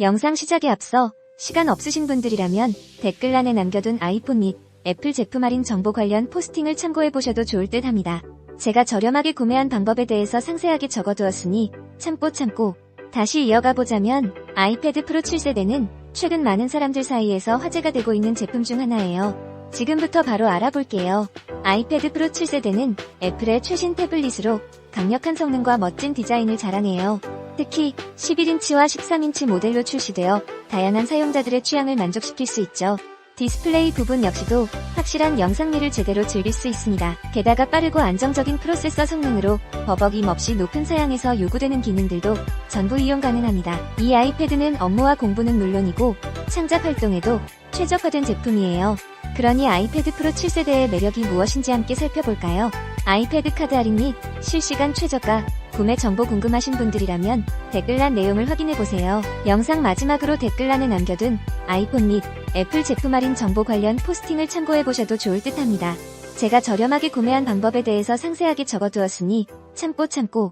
영상 시작에 앞서 시간 없으신 분들이라면 댓글란에 남겨둔 아이폰 및 애플 제품 할인 정보 관련 포스팅을 참고해보셔도 좋을 듯 합니다. 제가 저렴하게 구매한 방법에 대해서 상세하게 적어두었으니 참고 참고 다시 이어가 보자면 아이패드 프로 7세대는 최근 많은 사람들 사이에서 화제가 되고 있는 제품 중 하나예요. 지금부터 바로 알아볼게요. 아이패드 프로 7세대는 애플의 최신 태블릿으로 강력한 성능과 멋진 디자인을 자랑해요. 특히 11인치와 13인치 모델로 출시되어 다양한 사용자들의 취향을 만족시킬 수 있죠. 디스플레이 부분 역시도 확실한 영상미를 제대로 즐길 수 있습니다. 게다가 빠르고 안정적인 프로세서 성능으로 버벅임 없이 높은 사양에서 요구되는 기능들도 전부 이용 가능합니다. 이 아이패드는 업무와 공부는 물론이고 창작 활동에도 최적화된 제품이에요. 그러니 아이패드 프로 7세대의 매력이 무엇인지 함께 살펴볼까요? 아이패드 카드 할인 및 실시간 최저가 구매 정보 궁금하신 분들이라면 댓글란 내용을 확인해보세요. 영상 마지막으로 댓글란에 남겨둔 아이폰 및 애플 제품 할인 정보 관련 포스팅을 참고해보셔도 좋을 듯 합니다. 제가 저렴하게 구매한 방법에 대해서 상세하게 적어두었으니 참고 참고